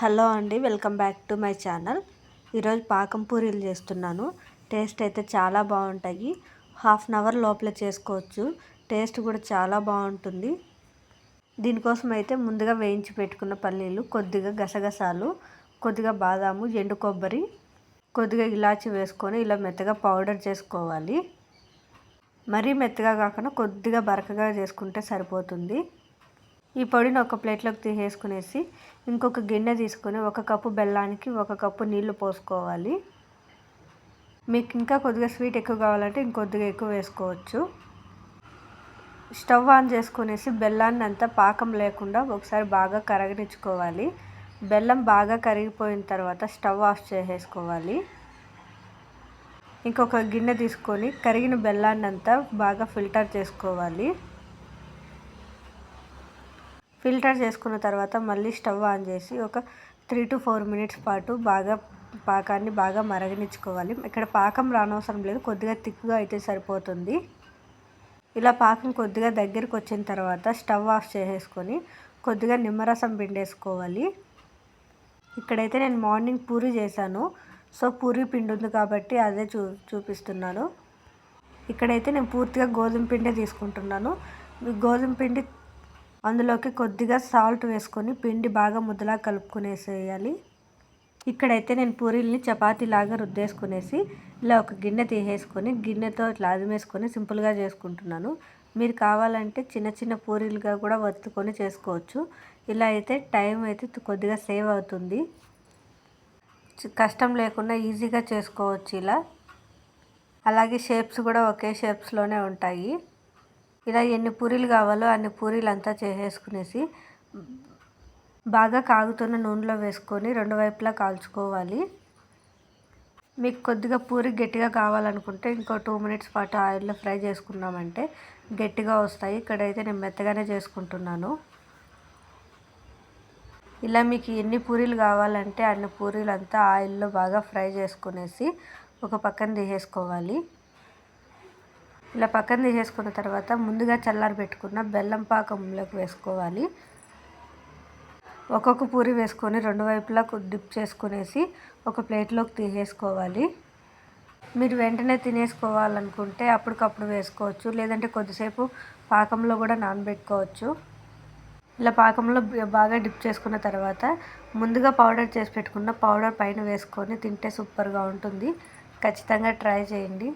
Hello అండి welcome back to my channel. ఈరోజు పాకం పూరీలు చేస్తున్నాను. టేస్ట్ అయితే చాలా బాగుంటాయి. హాఫ్ అన్ అవర్ లోపల చేసుకోవచ్చు. టేస్ట్ కూడా చాలా బాగుంటుంది. దీనికోసం అయితే ముందుగా వేయించి పెట్టుకున్న పల్లీలు కొద్దిగా గసగసాలు కొద్దిగా బాదాము ఎండు కొబ్బరి కొద్దిగా ఇలాచి వేసుకొని ఇలా మెత్తగా పౌడర్ చేసుకోవాలి. మరీ మెత్తగా కాకుండా కొద్దిగా బరకగా చేసుకుంటే సరిపోతుంది. ఈ పొడిని ఒక ప్లేట్లోకి తీసేసుకునేసి ఇంకొక గిన్నె తీసుకొని ఒక కప్పు బెల్లానికి ఒక కప్పు నీళ్ళు పోసుకోవాలి. మీకు ఇంకా కొద్దిగా స్వీట్ ఎక్కువ కావాలంటే ఇంకొద్దిగా ఎక్కువ వేసుకోవచ్చు. స్టవ్ ఆన్ చేసుకునేసి బెల్లాన్ని అంతా పాకం లేకుండా ఒకసారి బాగా కరగనిచ్చుకోవాలి. బెల్లం బాగా కరిగిపోయిన తర్వాత స్టవ్ ఆఫ్ చేసేసుకోవాలి. ఇంకొక గిన్నె తీసుకొని కరిగిన బెల్లాన్ని అంతా బాగా ఫిల్టర్ చేసుకోవాలి. ఫిల్టర్ చేసుకున్న తర్వాత మళ్ళీ స్టవ్ ఆన్ చేసి ఒక త్రీ టు ఫోర్ మినిట్స్ పాటు బాగా పాకాన్ని బాగా మరగనిచ్చుకోవాలి. ఇక్కడ పాకం రానవసరం లేదు. కొద్దిగా తిక్కుగా అయితే సరిపోతుంది. ఇలా పాకం కొద్దిగా దగ్గరికి వచ్చిన తర్వాత స్టవ్ ఆఫ్ చేసేసుకొని కొద్దిగా నిమ్మరసం పిండేసుకోవాలి. ఇక్కడైతే నేను మార్నింగ్ పూరి చేశాను. సో పూరి పిండి ఉంది కాబట్టి అదే చూ చూపిస్తున్నాను. ఇక్కడైతే నేను పూర్తిగా గోధుమ పిండి తీసుకుంటున్నాను. గోధుమ పిండి అందులోకి కొద్దిగా సాల్ట్ వేసుకొని పిండి బాగా ముద్దలా కలుపుకునేసేయాలి. ఇక్కడైతే నేను పూరీల్ని చపాతీలాగా రుద్దేసుకునేసి ఇలా ఒక గిన్నె తీసేసుకొని గిన్నెతో ఇట్లా అదిమేసుకొని సింపుల్గా చేసుకుంటున్నాను. మీరు కావాలంటే చిన్న చిన్న పూరీలుగా కూడా వత్తుకొని చేసుకోవచ్చు. ఇలా అయితే టైం అయితే కొద్దిగా సేవ్ అవుతుంది. కష్టం లేకుండా ఈజీగా చేసుకోవచ్చు ఇలా. అలాగే షేప్స్ కూడా ఒకే షేప్స్లోనే ఉంటాయి. ఇలా ఎన్ని పూరీలు కావాలో అన్ని పూరీలు అంతా చేసేసుకునేసి బాగా కాగుతున్న నూనెలో వేసుకొని రెండు వైపులా కాల్చుకోవాలి. మీకు కొద్దిగా పూరి గట్టిగా కావాలనుకుంటే ఇంకో టూ మినిట్స్ పాటు ఆయిల్లో ఫ్రై చేసుకున్నామంటే గట్టిగా వస్తాయి. ఇక్కడైతే నేను మెత్తగానే చేసుకుంటున్నాను. ఇలా మీకు ఎన్ని పూరీలు కావాలంటే అన్ని పూరీలు అంతా ఆయిల్లో బాగా ఫ్రై చేసుకునేసి ఒక పక్కన తీసేసుకోవాలి. ఇలా పక్కన తీసేసుకున్న తర్వాత ముందుగా చల్లారి పెట్టుకున్న బెల్లం పాకంలోకి వేసుకోవాలి. ఒక్కొక్క పూరి వేసుకొని రెండు వైపులా డిప్ చేసుకునేసి ఒక ప్లేట్లోకి తీసేసుకోవాలి. మీరు వెంటనే తినేసుకోవాలనుకుంటే అప్పటికప్పుడు వేసుకోవచ్చు లేదంటే కొద్దిసేపు పాకంలో కూడా నానబెట్టుకోవచ్చు. ఇలా పాకంలో బాగా డిప్ చేసుకున్న తర్వాత ముందుగా పౌడర్ చేసి పెట్టుకున్న పౌడర్ పైన వేసుకొని తింటే సూపర్గా ఉంటుంది. ఖచ్చితంగా ట్రై చేయండి.